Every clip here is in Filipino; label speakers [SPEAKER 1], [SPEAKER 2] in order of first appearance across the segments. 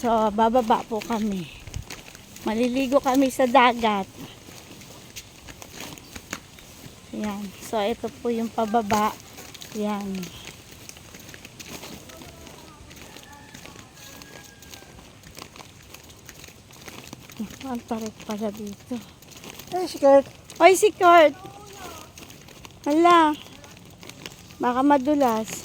[SPEAKER 1] So, bababa po kami. Maliligo kami sa dagat. Yan. So, ito po yung pababa. Yan. Ang tarik pala dito.
[SPEAKER 2] Eh, skirt.
[SPEAKER 1] Hoy, si Kurt! Hala. Baka madulas.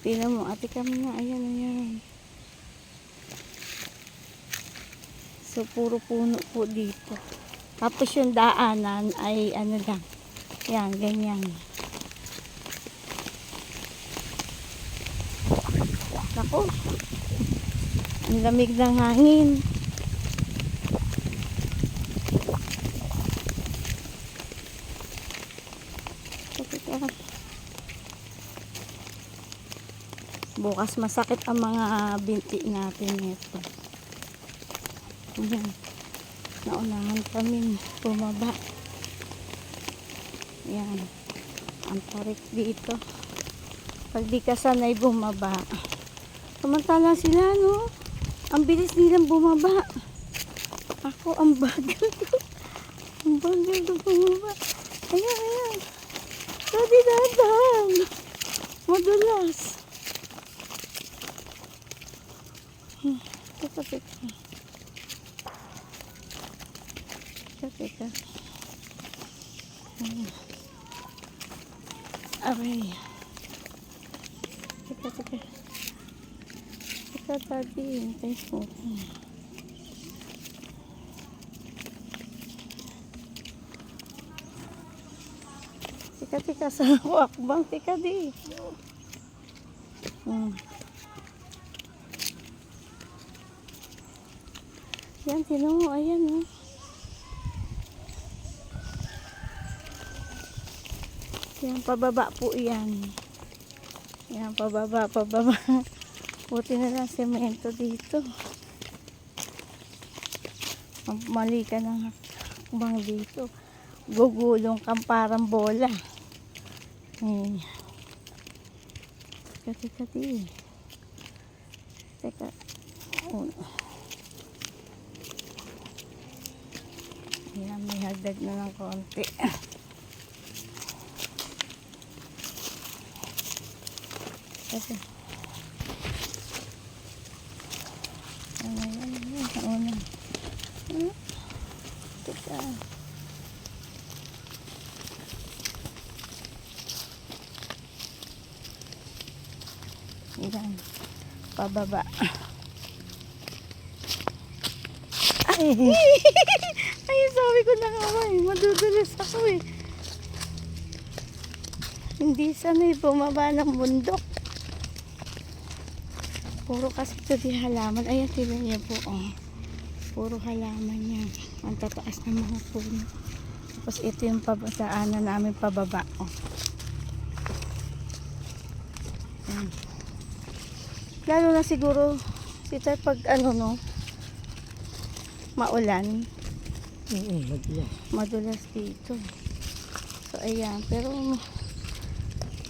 [SPEAKER 1] Tingnan mo, ate kami na. Ayan, ayan. So, puro puno po dito. Tapos yung daanan ay ano lang. Yan, ganyan. Ako. Ang lamig ng hangin. Teka. Bukas masakit ang mga binti natin nito. Ayan. Naunahan kami bumaba. Ayan. Ang tarik dito. Pag di ka sanay bumaba. Samantalang sila, no? Ang bilis nilang bumaba. Ako, ang bagal ko. Ang bagal ko bumaba. Ayan, ayan. Dadi, dadan. Madulas. Hmm, Teka, teka. Teka, teka. Hmm. Aray. Teka, teka. Teka, daddy. Hintay mo. Hmm. Teka, teka. Saan ako akbang? Teka, di. Hmm. Yan, tinan mo. Ayan, oh. Yan, pababa po yan. Yan, pababa, pababa. Buti na lang semento dito. Mali ka ng bang dito. Gugulong kang parang bola. Eh. Teka, teka, di. Teka. Oh. Ayan, may hagdag na ng konti. Kasi. Ano yan, yan, sa una. Hmm? Teka. Yan. Pababa. Ay! Ay, sabi ko na nga ba eh. Madudulas ako eh. Hindi sanay bumaba ng bundok. Puro kasi ito di halaman. Ayan, tignan niyo po. Oh. Puro halaman yan. Ang tataas ng mga puno. Tapos ito yung pabasaanan namin pababa. Oh. Ayan. Lalo na siguro, sita pag ano no, maulan,
[SPEAKER 2] Oo, matigas.
[SPEAKER 1] madulas dito. So, ayan. Pero,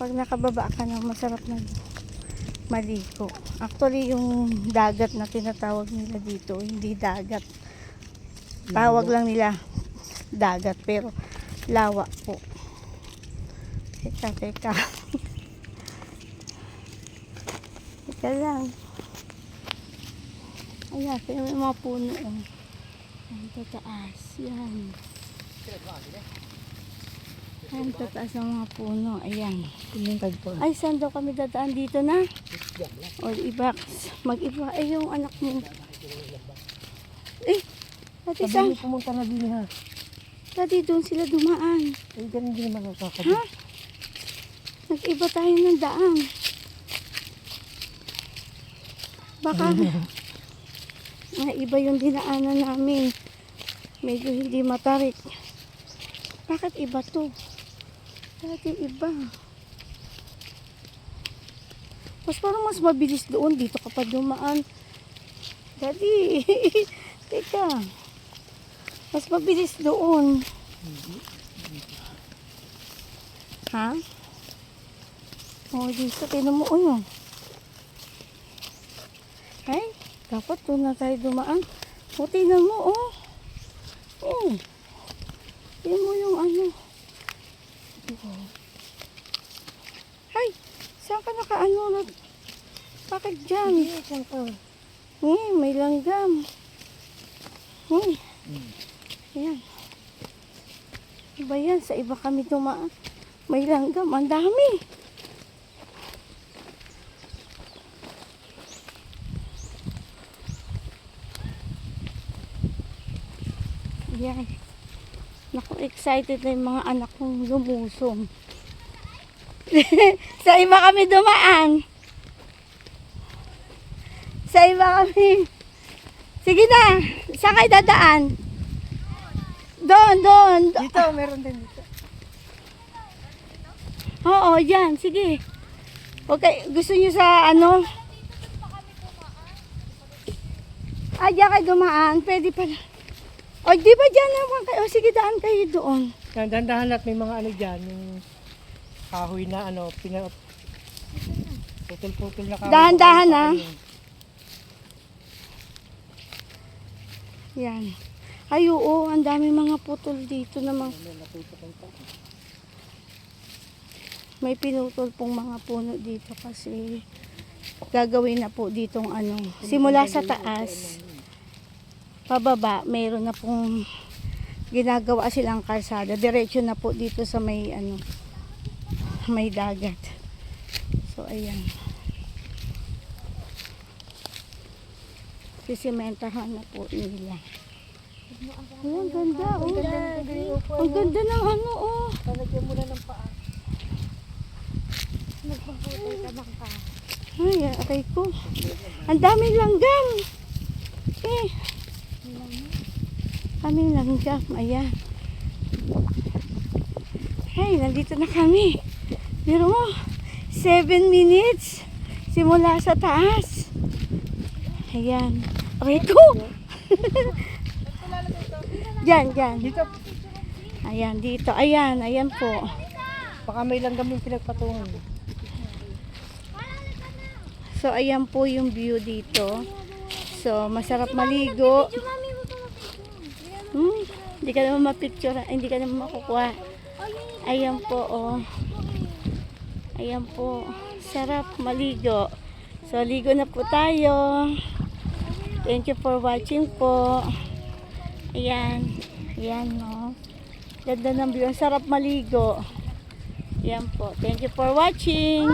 [SPEAKER 1] pag nakababa ka na, masarap na maligo. Actually, yung dagat na tinatawag nila dito, hindi dagat. Tawag lang nila dagat, pero lawa po. Teka, teka. teka lang. Ayan, yung mga puno. Oh. Ang tataas. Yan. Ang tataas ng mga puno. Ayan. Ay, saan daw kami dadaan dito na? O, iba. Mag-iba. Ay, yung anak mo. Eh,
[SPEAKER 2] Sabi
[SPEAKER 1] saan?
[SPEAKER 2] niyo pumunta na din ha.
[SPEAKER 1] Dati doon sila dumaan.
[SPEAKER 2] Eh, ganun din naman ang kakabi.
[SPEAKER 1] Ha? Nag-iba tayo ng daan. Baka, nga iba yung dinaanan namin. Medyo hindi matarik. Bakit iba to? Dati iba. Mas parang mas mabilis doon. Dito ka pa dumaan. Daddy, teka. Mas mabilis doon. Ha? Oh, dito, tinan mo, oh, yun. Ay, dapat doon na tayo dumaan. O, tingnan mo, oh. Oh. Tingnan mo yung ano. Ay, saan ka nakaano? Bakit dyan?
[SPEAKER 2] Hindi, saan ka?
[SPEAKER 1] Eh, may langgam. Eh, ayan. Iba yan, sa iba kami dumaan. May langgam, ang dami. Yan. Naku, excited na yung mga anak kong lumusong. sa iba kami dumaan. Sa iba kami. Sige na, saan kayo dadaan? Doon, doon. do-
[SPEAKER 2] Dito, meron din dito.
[SPEAKER 1] Oo, yan, sige. Okay, gusto niyo sa ano? Ah, diyan kayo dumaan. Pwede pala. O, di ba dyan naman kayo? O, sige, daan kayo doon.
[SPEAKER 2] Dandahan at may mga ano dyan, yung kahoy na ano, pina... Putol-putol na kahoy.
[SPEAKER 1] Dahan-dahan, ah.
[SPEAKER 2] yun.
[SPEAKER 1] Yan. Ay, oo, ang dami mga putol dito na mga... May pinutol pong mga puno dito kasi gagawin na po ditong ano. Simula sa taas, pababa, mayroon na pong ginagawa silang kalsada. Diretso na po dito sa may ano, may dagat. So, ayan. Sisimentahan na po nila. Ayan, ganda, oh. Ang ganda ng ano, oh.
[SPEAKER 2] Talagyan mo na ng paa.
[SPEAKER 1] Ay, aray ko. Ang daming langgam. Eh. Daming langgam. Ayan. Ay, nandito na kami. Pero mo, 7 minutes. Simula sa taas. Ayan. Aray ko. Diyan, diyan.
[SPEAKER 2] Dito,
[SPEAKER 1] Ayan, dito. Ayan, ayan po.
[SPEAKER 2] baka may langgam yung pinagpatungan.
[SPEAKER 1] So, ayan po yung view dito. So, masarap maligo. Hmm, hindi ka naman mapicture, hindi ka naman makukuha. Ayan po, oh. Ayan po. Sarap maligo. So, ligo na po tayo. Thank you for watching po. Ayan. Ayan, no. Ganda ng view. Sarap maligo. Ayan po. Thank you for watching.